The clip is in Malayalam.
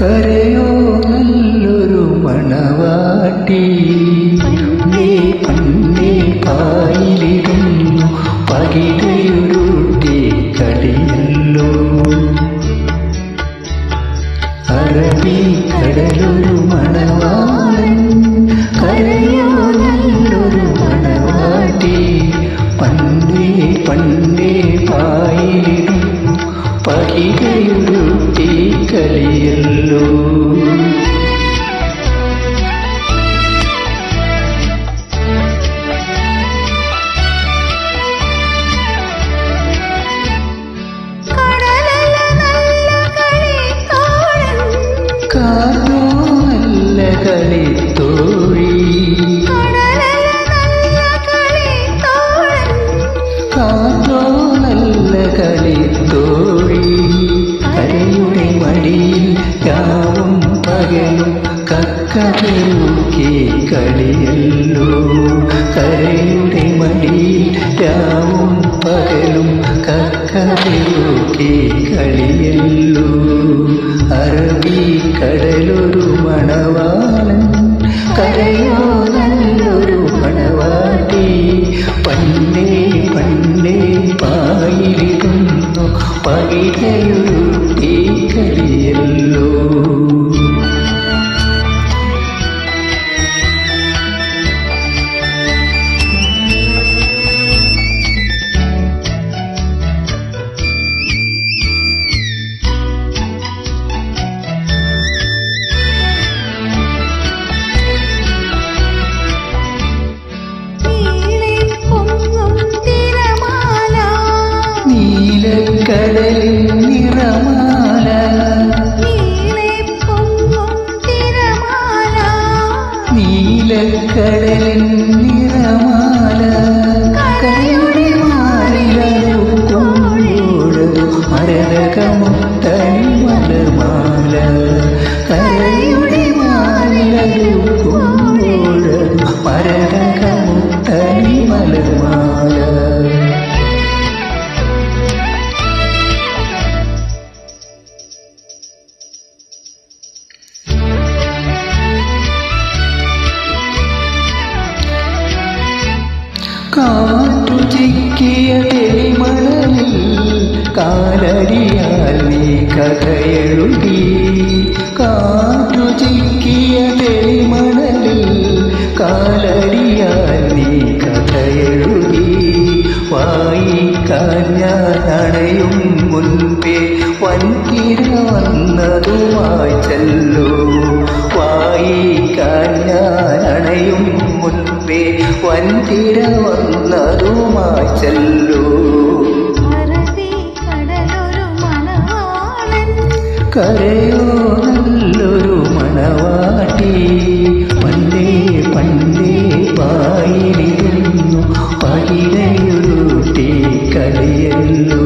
കരയോ നല്ലൊരു മണവാട്ടി. പണ്ടേ പണ്ടേ പായിലിരുന്നു പകിടയുരുട്ടി കടിയല്ലോ. അറബി കടലൊരു മണവാളൻ. കരയോ നല്ലൊരു മണവാട്ടി. പണ്ടേ പണ്ടേ പായിലിരുന്നു പകിടയുരുട്ടി കളിയല്ലോ കടലല നല്ല നല്ല കളിത്തോഴി. കടലല നല്ല കളി കാതോ നല്ല കളിത്തോഴി കരയുടെ മടിയിൽ രാവും പകലും കക്കതൂക്കി കളിയല്ലോ കരയുടെ മടിയിൽ രാവും പകലും കക്കതൂക്കി കളിയല്ലോ അറബി കടലൊരു മണവാളൻ കരയോ നല്ലൊരു മണവാട്ടി. പണ്ടേ നിറമാല കരയുടെ മാറിലോട് മരകമുത്തണി കാറ്റു ചിക്കിയ തെളിമണലിൽ കാലടിയാൽ നീ കഥയെഴുതി. കാറ്റുചിക്കിയ തെളിമണലിൽ കാലടിയാൽ നീ കഥയെഴുതി. വായിക്കാൻ മുൻപേ വൻകിര വന്നതുമായി ചെല്ലു. വായിക്കാൻ മുൻപേ വൻകിര വന്നതുമായി ചെല്ലൂ. കരയോ നല്ലൊരു മണവാട്ടി. പണ്ടേ പണ്ടേ പായിരിക്കുന്നു പകിരയുരുട്ടി കളിയല്ലോ